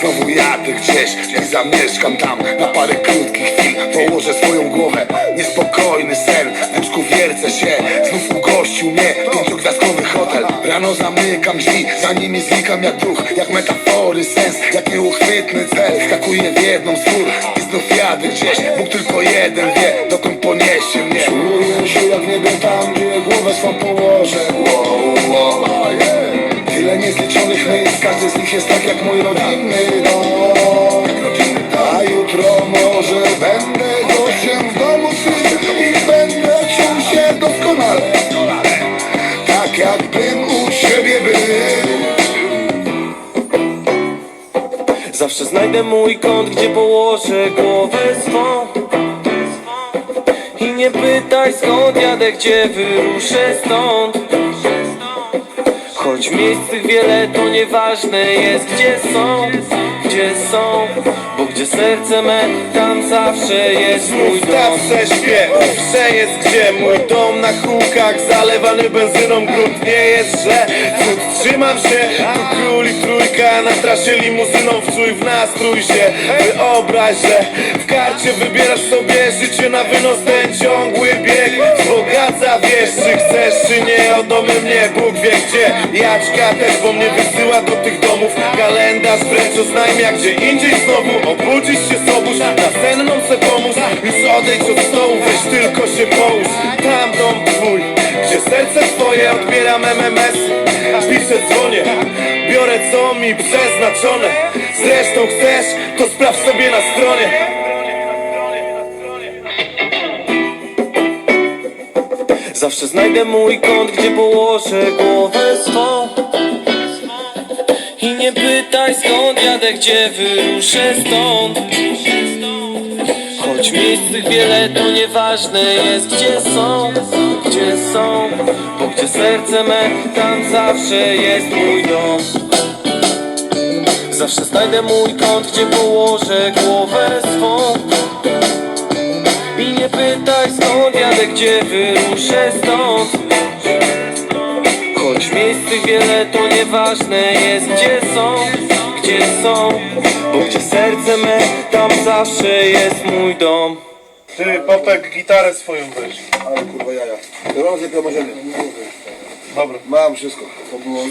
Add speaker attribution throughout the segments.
Speaker 1: Znowu jadę gdzieś i zamieszkam tam. Na parę krótkich chwil położę swoją głowę. Niespokojny sen, z wiercę się. Znów ugościł mnie pięciogwiazdkowy hotel. Rano zamykam drzwi, za nimi znikam jak duch Jak metafory sens, jak nieuchwytny cel. Skakuję w jedną z i znów jadę gdzieś. Bóg tylko jeden wie, dokąd poniesie mnie swą położę wow, wow, yeah. Tyle niezliczonych miejsc, każdy z nich jest tak jak mój rodzinny dom. A jutro może będę gościem w domu swym I będę czuł się doskonale. Tak jakbym u siebie był.
Speaker 2: Zawsze znajdę mój kąt, gdzie położę głowę swą nie pytaj skąd jadę, gdzie wyruszę stąd. Choć miejsc tych wiele, to nieważne jest gdzie są Gdzie są, bo gdzie serce me, tam zawsze jest mój dom.
Speaker 3: Zawsze śpię, owsze jest gdzie Mój dom. Na hukach, zalewany benzyną Grunt nie jest źle, cud trzymam się Tu król i w nastrój się, wyobraź, że W karcie wybierasz sobie życie na wynos Ten ciągły bieg. Wzbogaca Wiesz czy chcesz czy nie, o domy mnie Bóg wie gdzie. Jaczka też, bo mnie wysyła do tych domów. Kalendarz wręcz oznajmia gdzie indziej znowu Obudzisz się sobóż, na senną se pomóż. Już odejdź od stołu, weź tylko się połóż. Tam dom twój, gdzie serce twoje odbieram MMS Piszę, dzwonię, biorę co mi przeznaczone. Zresztą chcesz, to sprawdź sobie na stronie.
Speaker 2: Zawsze znajdę mój kąt, gdzie położę głowę swą. I nie pytaj skąd jadę, gdzie wyruszę stąd. Choć miejsc tych wiele, to nieważne jest gdzie są Gdzie są, bo gdzie serce me, tam zawsze jest mój dom Zawsze znajdę mój kąt, gdzie położę głowę swą. I nie pytaj skąd jadę, gdzie wyruszę stąd. Choć miejsc wiele, to nieważne jest gdzie są. Gdzie są, bo gdzie serce me, tam zawsze jest mój dom.
Speaker 3: Ty, Popek, gitarę swoją weź.
Speaker 1: Ale kurwa jaja. Rozje promożenie
Speaker 3: Dobra.
Speaker 1: Mam wszystko. To było e,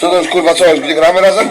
Speaker 1: Co to już kurwa co, gdzie gramy razem?